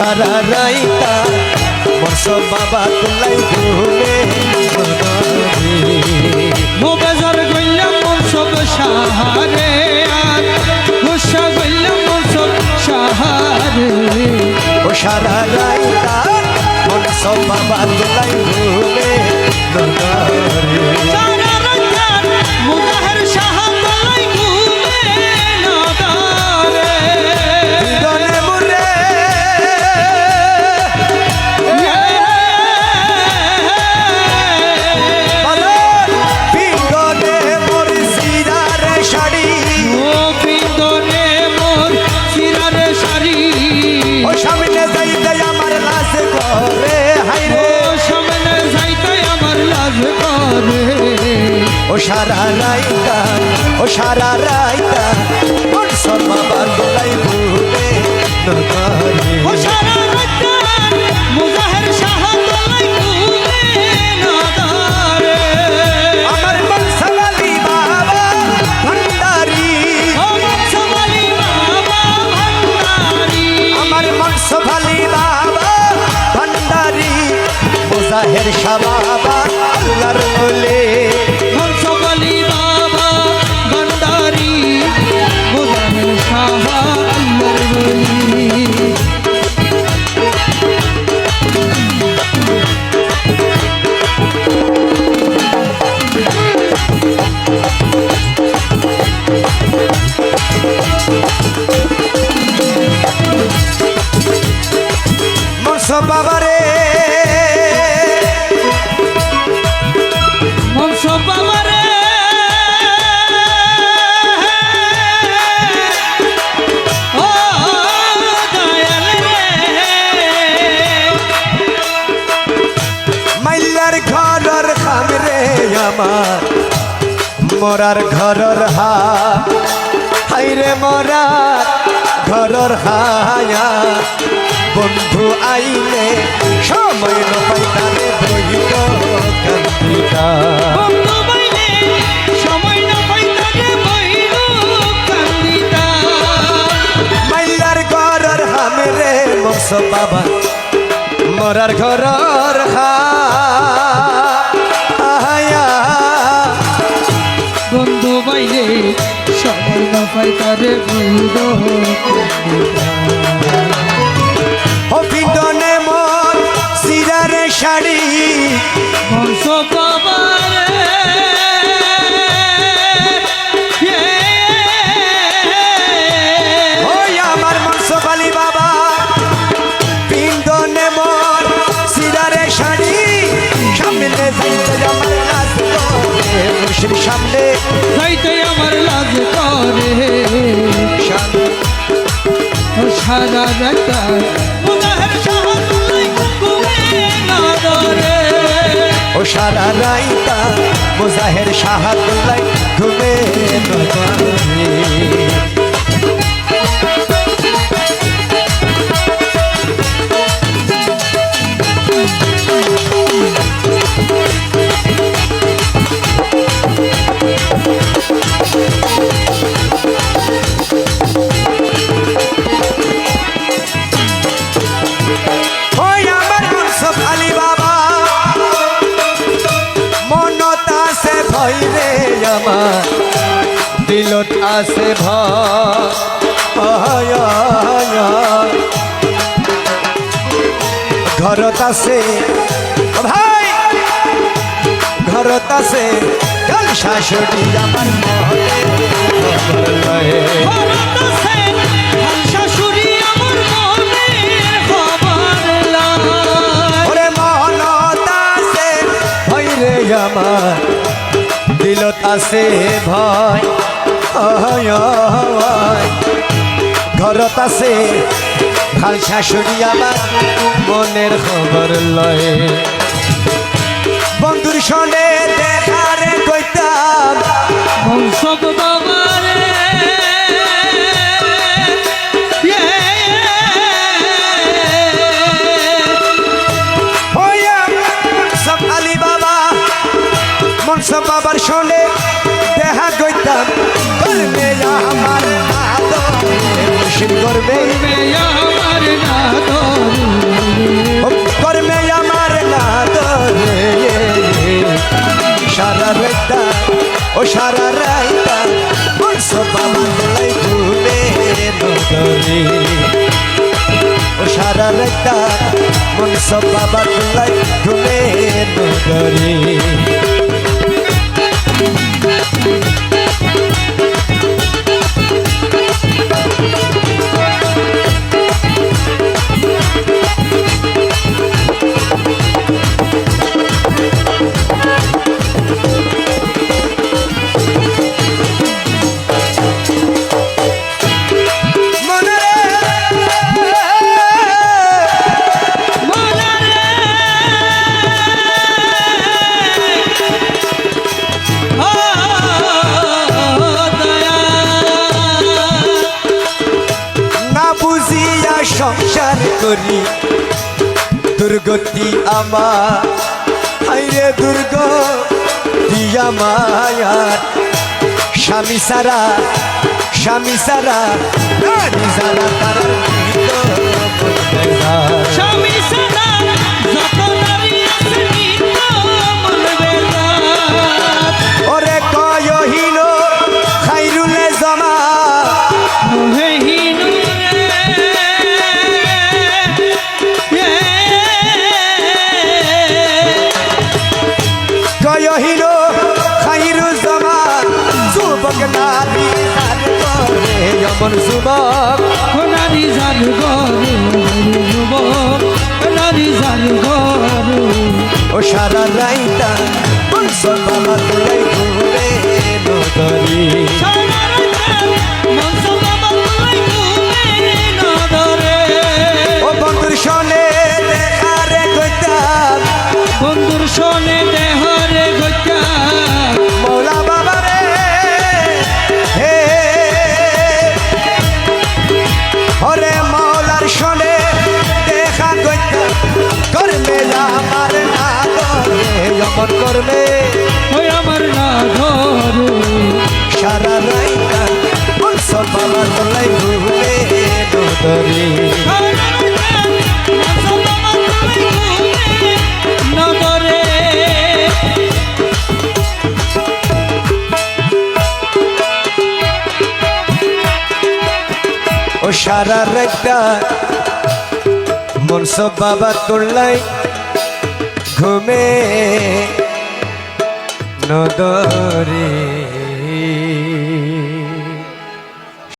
সারা রাইতা বর্ষ বাবা তোলাই ঘুমে বেজার গইলাম সব সাহারে আর গুসা গইলাম সব সাহারে। ও সারা সারা রাইতা ও সারা রাইতা বাবা তোলাই ঘুরে নগারে ও সারা রাত মুজাহের সাহাবাই ঘুমে বাবারে। মরার ঘরর হা হাইরে মরার ঘরর হায়া। বন্ধু আইলে সময় নপাইতারে বইল কান্দিতা বন্ধু বাইলে সময় না পাইতারে বইল কান্দিতা বাবা। মরার ঘরর হায়া। সময় না পাইতারে বইল ও পিndone মন সিরারে শাড়ি। বংশ শাড়ি। সামনে রাতা মুজাহের শাহাদুল্লাহ ঘুমে না ধরে ও সারা রাইতা মুজাহের শাহাদুল্লাহ ঘুমে নজরে আছে ঘরত আছে ভাই ঘরত আছে শাশুড়ি আমার আমার দিলত আছে ভয়। ঘরত আছে ভালো শাশুড়ি আমার মনের খবর লয়। বন্ধুর সনে দেখারে কইতাম বংশক করবে। আমার না করবে আমার না সারা রাইতা ও সারা রাইতা সবাই ঘুরে নগরে ও সারা রাইতা মন সব বাবা তুলাই ঘুরে নগরে সংসার করি। দুর্গতি আমার। হাইরে দুর্গ দিয়া মায়ার স্বামী সারা স্বামী সারা স্বামী সারা তারা অমন যুবক নারী জাল গরু যুবক নারী জাল গরু ও সারা রাইতা বাবা তোলাই ঘুরে নদরি করবে ওই আমার না ধরু। সারা রাইতা বংশ বাবা তোলাই নদরি ও সারা রাইতা মনস বাবা তোলাই ঘুমে। নদরে